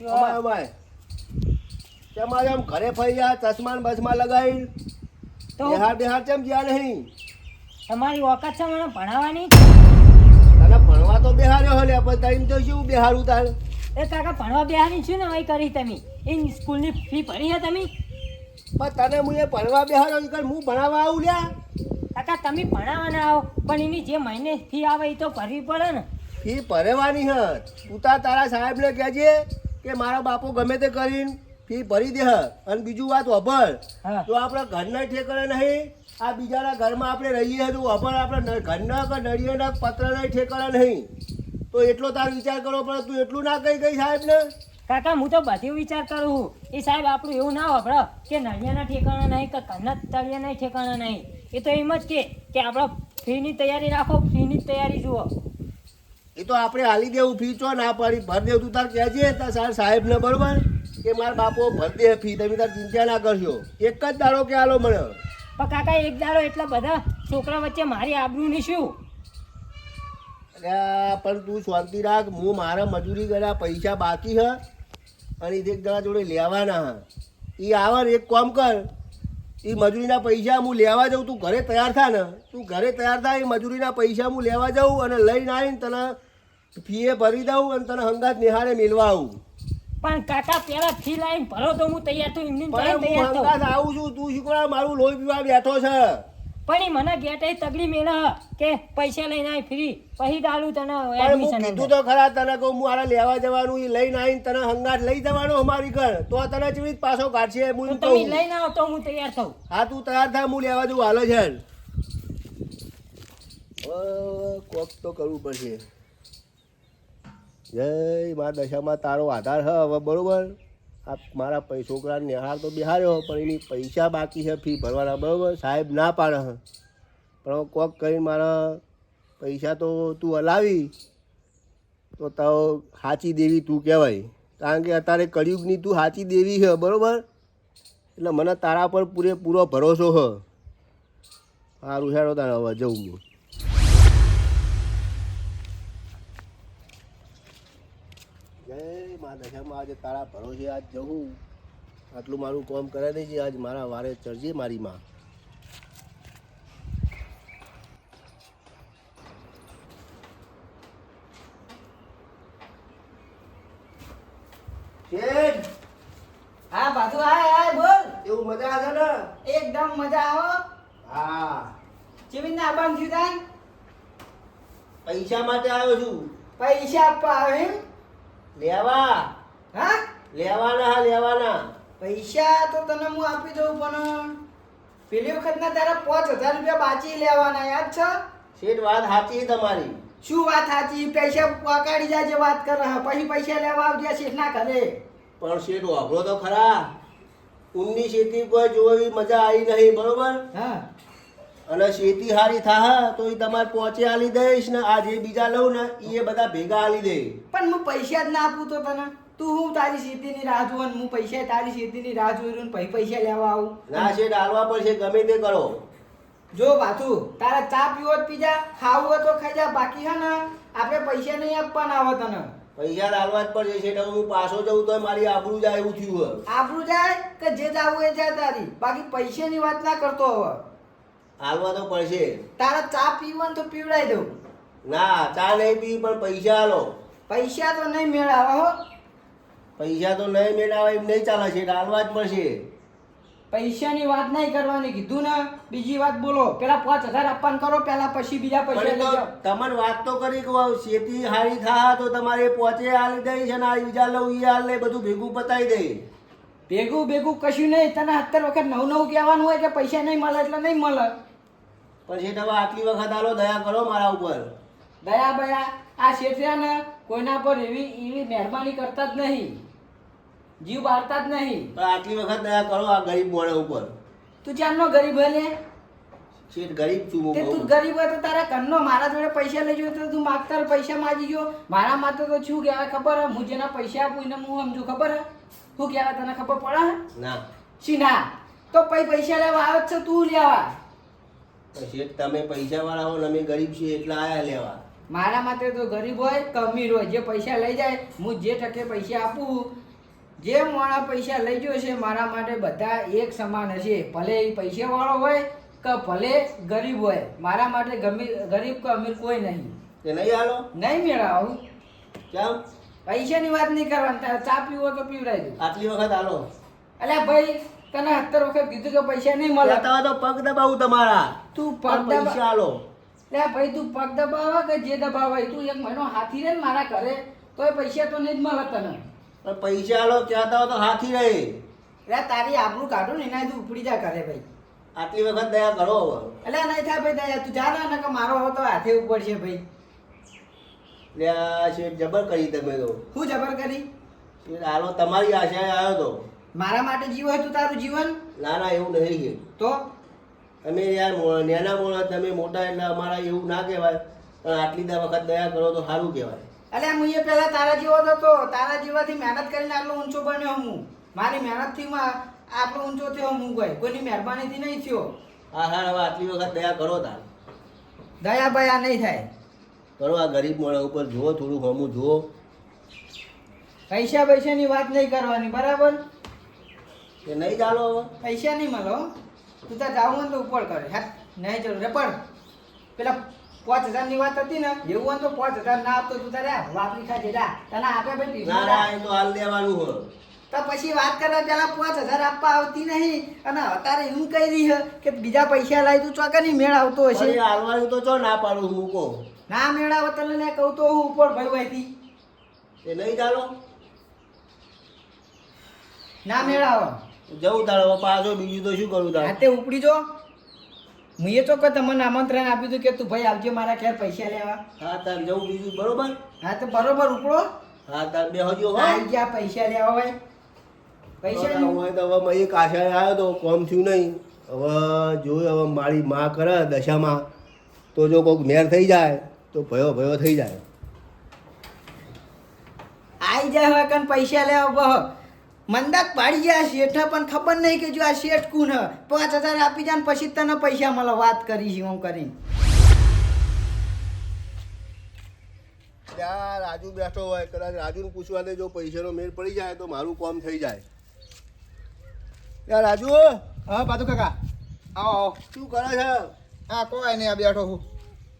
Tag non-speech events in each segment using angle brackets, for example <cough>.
અમાય અમાય તમારે આમ ઘરે ફરી ગયા ચશ્મા બસમાં લગાવી? તો? બિહાર બિહાર કેમ ગયા નહીં? તમારી ઓકાત છે મને ભણાવવાની? તને ભણવા તો બિહાર્યો હલે પણ ટાઈમ તો શું બિહારું તાર? એ કાકા ભણવા બિહારી છું ને હવે કરી તમે? એ સ્કૂલની ફી ભરી છે તમે? પણ તને હું એ ભણવા બિહાર્યો કર હું ભણાવવા આવું લ્યા? કાકા તમે ભણાવવાના આવો પણ એની જે મહિને ફી આવે એ તો ભરવી પડે ને. ફી ભરવાની હ. તું તારા સાહેબને કહેજે. કે મારા બાપો ગમે તે કરીને ફી ભરી દે અને બીજું વાત અભળ જો આપણે ઘરના ઠેકાણે નહીં આ બીજાના ઘરમાં આપણે રહીએ તો અભળ આપણે ઘરના કે નળિયાના પત્રના ઠેકાણે નહીં. તો એટલો તાર વિચાર કરવો પડે તું એટલું ના કહી ગઈ સાહેબને કાકા હું તો બધું વિચાર કરું છું. એ સાહેબ આપણું એવું ના વાપરો કે નળિયાના ઠેકાણા નહીં કે ઘરના તળિયાના ઠેકાણા નહીં. એ તો એમ જ કે કે આપણે ફીની તૈયારી રાખો ફીની તૈયારી જુઓ. એ તો આપણે હાલી દેવું ફી ચો ના પડી? ભર દેવું તું તાર કહેજે તાર સાર સાહેબને બરોબર? કે મારા બાપો ભર દે ફી તમે તાર ચિંતા ના કરશો. એક જ દાડો કે હાલો મને. પણ કાકા એક દાડો એટલા બધા છોકરા વચ્ચે મારી આબરૂની શું? અરે પણ તું શાંતિ રાખ હું મારા મજૂરી કર્યા પૈસા બાકી હ અને એક દાડા જોડે લેવાના હ. એ આવે ને એક કામ કર એ મજૂરીના પૈસા હું લેવા જાઉં તું ઘરે તૈયાર થા ને. તું ઘરે તૈયાર થા એ મજૂરીના પૈસા હું લેવા જાઉં અને લઈને આવીને તને ફીએ ભરી દઉં અને તને હંગાત નિહાળે મિલવા આવું પણ કાકા પેલા ફી લાઈન ભરો તો હું તૈયાર છું પણ તૈયાર છું હંગાત આવું છું તું શીખવાડા મારું લોહી પીવા બેઠો છે. પણ ઈ મને ગેટ તગડી મેળ કે પૈસા લઈને આવી ફ્રી. પછી ડાલું તને એડમિશન કીધું તો ખરા તને કહું હું મારા લેવા જવાનું એ લઈને આવીને તને હંગાત લઈ જવાનો અમારી ઘર. તો તને જેવી પાછો કાઢશે હું તો લઈને આવ તો હું તૈયાર થઉં. હા તું તૈયાર થા હું લેવા જવું હાલો છે કોક તો કરવું પડશે. જય મા દશામાં તારો આધાર હ, હવે બરાબર? આ મારા પૈ, છોકરાને નિહાળ તો બિહાર્યો, પણ એની પૈસા બાકી છે, ફી ભરવાના, બરાબર? સાહેબ ના પાડે. હ પણ કોક કરીને મારા પૈસા તો તું હલાવી. તો તો સાચી દેવી તું કહેવાય. કારણ કે અત્યારે કળિયુગની તું સાચી દેવી છે, બરાબર? એટલે મને તારા પર પૂરેપૂરો ભરોસો હ. સારું હેડો તારે, હવે જવું મા દશામાં આજે તારા ભરોસે આજ જવું. આટલું મારું કામ કરે દેજે. આજ મારા વારે ચડજે મારી માં. હા બાજુ આય આય બોલ. એવું મજા આવે ને? એકદમ મજા આવો હા. ચીવીને આબામ થયું પૈસા માટે આવ્યો છું. પૈસા આપવા આવે એમ? લેવા. હા? લેવાના હા લેવાના. પૈસા તો તને હું આપી દઉં પણ પેલી વખતના તારા પાંચ હજાર રૂપિયા બાચી લેવાના યાદ છે? શેઠ વાત સાચી તમારી. શું વાત સાચી? પૈસા પકાડી જાય વાત કરે પછી પૈસા લેવા આવજે શેઠ ના કરે પણ શેઠ વાપરો તો ખરા. ઊંડી શેતી પર જોવી મજા આવી નહીં બરોબર? હા. અને શેતી હારી થા તો એ તમારે પહોંચે આલી દઈશ ને આ જે બીજા લઉં ને એ બધા ભેગા આલી દે. પણ હું પૈસા જ ના આપું તો તને. તું હું તારી શેતીની રાહ જોઉં હું પૈસા તારી શેતીની રાહ જોઈ પછી પૈસા લેવા આવું. ના છે ડાલવા પડશે ગમે તે કરો. જો બાથુ તારા ચા પીવો જ પીજા ખાવું હોય તો ખાઈ જા બાકી હે ને આપણે પૈસા નહીં આપવાના આવે તને. પૈસા હાલવા જ પડશે છે હું પાછો જઉં તો મારી આબરૂ જાય એવું થયું આબરું જાય કે જે જાવું એ જાય તારી. બાકી પૈસાની વાત ના કરતો હવે. હાલવા તો પડશે. તારા ચા પીવાનું તો પીવડાવી દઉં. ના ચા નહીં પી પણ પૈસા હાલો પૈસા તો નહીં મેળાવે હો. પૈસા તો નહીં મેળાવે એમ નહીં ચાલે છે હાલવા જ પડશે. પૈસાની વાત નહીં કરવાની કીધું ને બીજી વાત બોલો. પેલા પાંચ હજાર આપવાનું કરો પેલા પછી બીજા પૈસા તમને વાત તો કરી કહું શેતી હારી થા તો તમારે પહોંચે હાલ છે ને આ બીજા લઉં એ હાલ બધું ભેગું પતાવી દે. ભેગું ભેગું કશું નહીં તને સત્તર વખત નવ નવ કહેવાનું હોય કે પૈસા નહીં મળે એટલે નહીં મળે. પછી તમે આટલી વખત આલો દયા કરો મારા ઉપર. દયા બયા આ શેઠિયા ને કોઈના પર એવી એવી મહેરબાની કરતા જ નહીં. જીવ બાળતા જ નહીં. પણ આટલી વખત દયા કરો આ ગરીબ મોણા ઉપર. તું ચાલનો ગરીબ હલે શેઠ ગરીબ છું તે તું ગરીબ હોય તો તારા ઘરનો મારા જોડે પૈસા લઈ ગયો તો તું માગતા પૈસા માગી ગયો. મારા માટે તો શું કહેવાય ખબર હે? હું જેના પૈસા આપું એને હું સમજુ ખબર હે? શું કહેવાય તને ખબર પડે ના. શી ના? તો પછી પૈસા લેવા આવે છે તું લેવા. શેઠ તમે પૈસા વાળા હો ને અમે ગરીબ છીએ એટલે આયા લેવા. મારા માટે તો ગરીબ હોય કે અમીર હોય. જે પૈસા લઈ જાય હું જે ટકે પૈસા આપું જે મારા પૈસા લઈ ગયો છે મારા માટે બધા એક સમાન હશે. ભલે એ પૈસાવાળો હોય કે ભલે ગરીબ હોય. મારા માટે ગમી ગરીબ કે અમીર કોઈ નહીં. તે નહીં હાલો? નહીં મેળાવું. કેમ? પૈસાની વાત નહીં કરવાની. ચા પીવો તો પીવડાવી દઉં. આટલી વખત હાલો. અલ્યા ભાઈ તને સત્તર વખત કીધું કે પૈસા નહીં મળે. તમે તો પગ દબાવું તમારા. તું પગ પૈસા દબા લે ભાઈ તું પગ દબાવે કે જે દબાવે તું એક મહિનો હાથી રહે ને મારા ઘરે તોય પૈસા તો નહીં જ મળે તને. પૈસા આલો ત્યાં હોય તો હાથી રહે. એટલે તારી આબરૂ કાઢું ને એના તું ઉપડી જા કરે ભાઈ. આટલી વખત દયા કરો એટલે નહીં થાય ભાઈ દયા. તું જા ને કે મારો હો તો હાથે ઉપડશે ભાઈ. લે શેઠ જબર કરી તમે તો. શું જબર કરી? શેઠ હાલો તમારી આશાએ આવ્યો તો. મારા માટે જીવો હતું તારું જીવન? ના ના એવું નહીં તો? તમે યાર નાના મોણા તમે મોટા એટલે અમારા એવું ના કહેવાય. પણ આટલી દા વખત દયા કરો તો સારું કહેવાય. અલ્યા હું એ પહેલા તારા જેવો હતો. તારા જેવાથી મહેનત કરીને આટલો ઊંચો બન્યો હું. મારી મહેનતથી માં આટલો ઊંચો થયો હું ભાઈ. કોઈની મહેરબાનીથી નહીં થયો. હા હા હવે આટલી વખત દયા કરો તાર. દયા આ નહીં થાય. કરો આ ગરીબ મોણા ઉપર. જુઓ થોડું હમું જુઓ. પૈસા પૈસાની વાત નહીં કરવાની. બરાબર? કે નહીં ચાલો હવે? પૈસા નહીં મળો તું ત્યાં જાવ તો ઉપર કરે. હે નહીં જરૂર. રે પણ પેલા પાંચ હજારની વાત હતી ને એવું હોય તો પાંચ હજાર ના આપતો તું તારે વાપરી ખાજે. જા તને આપે ભાઈ ના ના એ તો હાલ દેવાનું હોય. તો પછી વાત કરવા પેલા પાંચ હજાર આપવા આવતી નહીં. અને અત્યારે એવું કહી રહી કે બીજા પૈસા લાવી તું નહીં મેળ આવતો હશે. હાલવાનું તો ચો ના પાડું મૂકો ના મેળ આવે તને કહું તો હું ઉપર ભાઈથી એ નહીં ચાલો? ના મેળ આવે. જવું તારો પાછો બીજું તો શું કરું તારે? તે ઉપડી જો. મેં એ તો કે તમને આમંત્રણ આપ્યું હતું કે તું ભાઈ આવજે મારા ઘેર પૈસા લેવા. હા તાર જવું બીજું બરોબર? હા તો બરોબર ઉપડો. હા તાર બે હજો હો. આવી ગયા પૈસા લેવા હોય. પૈસા. હોય તો હવે મય કાશા આવ્યો તો કોમ થયું નહીં. હવે જોયું હવે મારી માં કરે દશામાં. તો જો કોઈક મેર થઈ જાય તો ભયો ભયો થઈ જાય. આઈ જાય હવે કન પૈસા લેવા બહ મંદાક પાડી ગયા શેઠ પણ ખબર નહીં કે જો આ શેઠ કુન હ? પાંચ હજાર આપી જાય પછી તને પૈસા મળે વાત કરી છે હું કરીને. ત્યાં રાજુ બેઠો હોય કદાચ રાજુને પૂછવા દે જો પૈસાનો મેળ પડી જાય તો મારું કામ થઈ જાય. ત્યાં રાજુ? હા પાતુ કાકા. આવો આવો. શું કરે છે? હા કોઈ નહીં આ બેઠો હું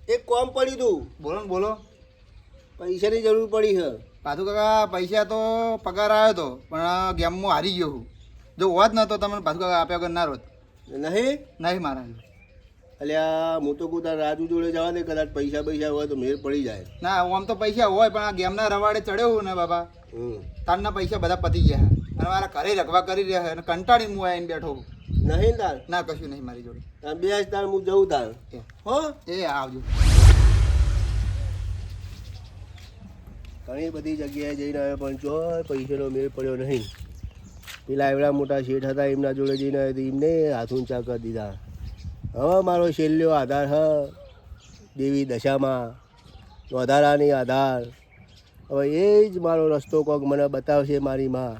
એક કામ પડ્યું તું. બોલો ને બોલો. પૈસાની જરૂર પડી છે. પાતુ કાકા પૈસા તો પગાર આવ્યો હતો પણ ગેમમાં હારી ગયો હું જો હોત ન તો તમને પાતુ કાકા આપ્યા વગર ના રોત. નહીં? નહીં મારા અલ્યા હું તો કુતા રાજુ જોડે જવા દે કદાચ પૈસા પૈસા હોય તો મેર પડી જાય. ના આમ તો પૈસા હોય પણ આ ગેમના રવાડે ચડ્યો હું ને બાબા તારના પૈસા બધા પતી ગયા. અને મારા ઘરે રખવા કરી રહ્યા છે અને કંટાળીને હું આવીને બેઠો નહીં તાર? ના કશું નહીં મારી જોડે. બે તાર હું જઉં તાર. હો? એ આવજો. ઘણી બધી જગ્યાએ જઈને આવ્યો પણ જો પૈસાનો મેળ પડ્યો નહીં. પેલા એવડા મોટા શેઠ હતા એમના જોડે જઈને આવ્યો તો એમને હાથ ઊંચા કરી દીધા. હવે મારો છેલ્લો આધાર હ દેવી દશામાં. વધારાની આધાર. હવે એ જ મારો રસ્તો કોક મને બતાવશે મારી માં.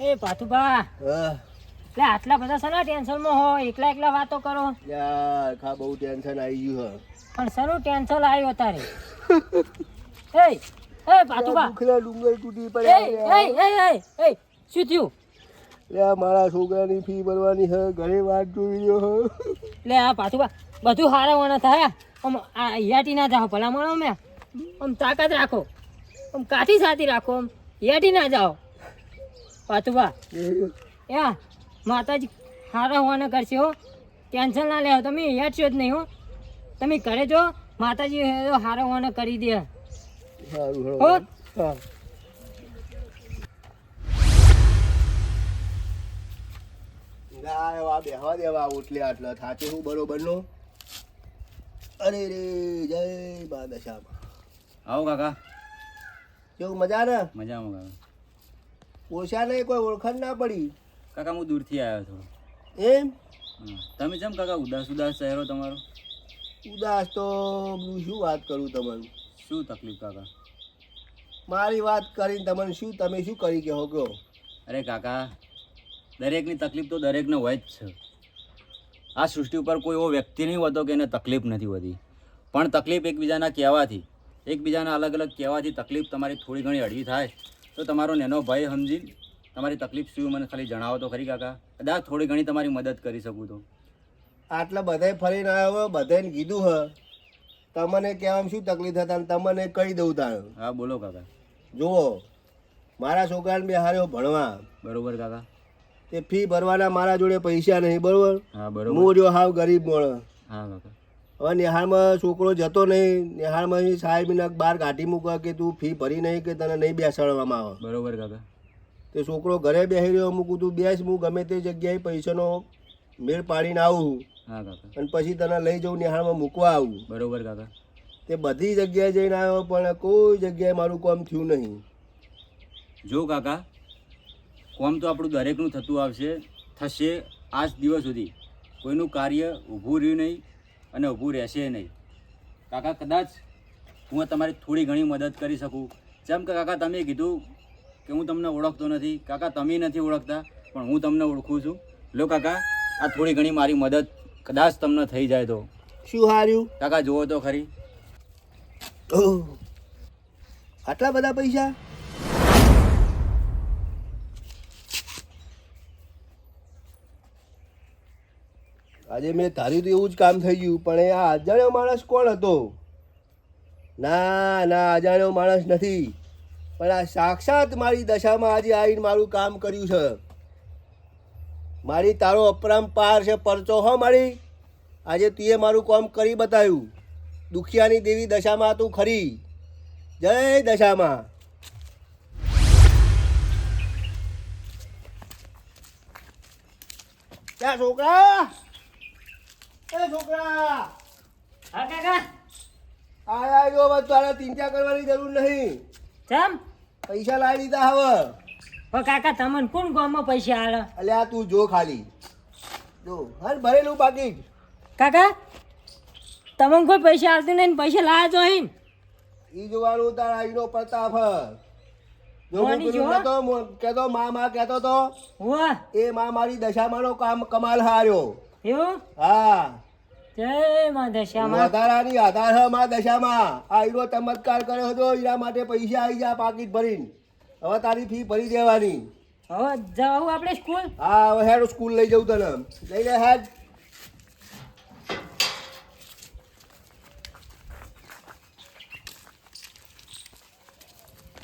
એ પાથુભા હા. એટલે આટલા બધા સના ટેન્શનમાં હો? એકલા એકલા વાતો કરો. યાર ખા બહુ ટેન્શન આવી ગયું હ. પણ સરું ટેન્શન આવ્યું તારે <laughs> એ એ પાથુભા દુખલા ડુંગર તૂટી એ પડ્યા એ એ એ એ શું થયું? લે મારા છોકરાની ફી ભરવાની છે ઘરે વાત જોઈ રહ્યો હ. લે આ પાથુભા બધું હારા વાના થાય. આમ આ હિયાટી ના જાઓ ભલા મળો મેં આમ તાકાત રાખો. આમ કાઠી સાથી રાખો આમ હિયાટી ના જાઓ. પાથુભા યા માતાજી હારા હોવાના કરશે હો. ટેન્શન ના લેવો તમે હિયાટશો જ નહીં હો. તમે ઘરે જો માતાજી હારા હોવાના કરી દે. સારું હો? ના બેહવા દેવા ઓટલે આટલો થાચે હું બરોબર નો અરે જય બા દશામાં આવો કાકા કેવું મજા ને મજામાં ઓછા નહીં કોઈ ઓળખાણ ના પડી કાકા હું દૂરથી આવ્યો થોડો એમ તમે જેમ કાકા ઉદાસ ઉદાસ ચહેરો તમારો ઉદાસ તો હું શું વાત કરું તમને શું તકલીફ કાકા? મારી વાત કરીને તમને શું તમે શું કરી કહો કહો અરે કાકા દરેકની તકલીફ તો દરેકને હોય જ છે. આ સૃષ્ટિ ઉપર કોઈ એવો વ્યક્તિ નહીં હોતો કે એને તકલીફ નથી હોતી. પણ તકલીફ એકબીજાના કહેવાથી એકબીજાના અલગ અલગ કહેવાથી તકલીફ તમારી થોડી ઘણી અડવી થાય. તો તમારો નેનો ભય સમજી તમારી તકલીફ શું મને ખાલી જણાવો તો ખરી કાકા. કદાચ થોડી ઘણી તમારી મદદ કરી શકું તો. આટલા બધાય ફરીને આવ્યો બધાને કીધું હ. તમને કહેવામાં શું તકલીફ હતા તમને કહી દઉં તાણ. હા બોલો કાકા. જુઓ મારા છોકરાને બે હાર્યો ભણવા. બરોબર કાકા. તે ફી ભરવાના મારા જોડે પૈસા નહીં બરોબર? હા બરોબર. હું જો હાવ ગરીબ માણસ હા કાકા. હવે નિહાળમાં છોકરો જતો નહીં નિહાળમાં સાહેબને બહાર કાઢી મૂકવા કે તું ફી ભરી નહીં કે તને નહીં બેસાડવામાં આવે. બરોબર કાકા. તે છોકરો ઘરે બેસી રહ્યો મૂકું તું બેસ હું ગમે તે જગ્યાએ પૈસાનો મેળ પાડીને આવું. હા કાકા. અને પછી તને લઈ જવું નિહાળમાં મૂકવા આવું. બરોબર કાકા. તે બધી જગ્યાએ જઈને આવ્યો પણ કોઈ જગ્યાએ મારું કામ થયું નહીં. જો કાકા કોમ તો આપણું દરેકનું થતું આવશે થશે આજ દિવસ સુધી. કોઈનું કાર્ય ઊભું રહ્યું નહીં અને ઊભું રહેશે નહીં. કાકા કદાચ હું તમારી થોડી ઘણી મદદ કરી શકું. જેમ કે કાકા તમે કીધું કે હું તમને ઓળખતો નથી. કાકા તમે નથી ઓળખતા પણ હું તમને ઓળખું છું. લો કાકા આ થોડી ઘણી મારી મદદ કદાચ તમને થઈ જાય તો. શું હાર્યું? કાકા જુઓ તો ખરી. આટલા બધા પૈસા? આજે મેં ધાર્યું તો એવું જ કામ થઈ ગયું પણ એ આ અજાણ્યો માણસ કોણ હતો? ના ના અજાણ્યો માણસ નથી. પણ આ સાક્ષાત મારી દશામાં આજે આવીને મારું કામ કર્યું છે. મારી તારો અપરંપાર છે પરચો હો મારી. આજે તુએ મારું કામ કરી બતાવ્યું દુખિયાની દેવી દશામાં તું ખરી. જય દશામાં. ક્યાં છોકરા? એ છોકરા. હા કાકા. આયા જો તારે ચિંતા કરવાની જરૂર નહીં. પૈસા લાવી દીધા હવે. કાકા તમને કોણ ગામમાં પૈસા આલે? અલ્યા તું જો ખાલી. જો હા ભરેલું પાકીટ કાકા તમને કોઈ પૈસા આવતી નહીં પૈસા લાયા જો અહીં ઈ જોવાનું તારા આઈનો પ્રતાપ? નતો મો- મા કહેતો તો એ મા મારી દશામાંનો કામ કમાલ હાર્યો. એવું? હા. વધારાની આધાર મા દશામાં. આ ચમત્કાર કર્યો હતો એના માટે પૈસા આવી ગયા પાકીટ ભરીને. હવે તારી ફી ભરી દેવાની હવે જાઉં આપણે સ્કૂલ હા હવે હેડ સ્કૂલ લઈ જવું તને. લઈ લે હેડ.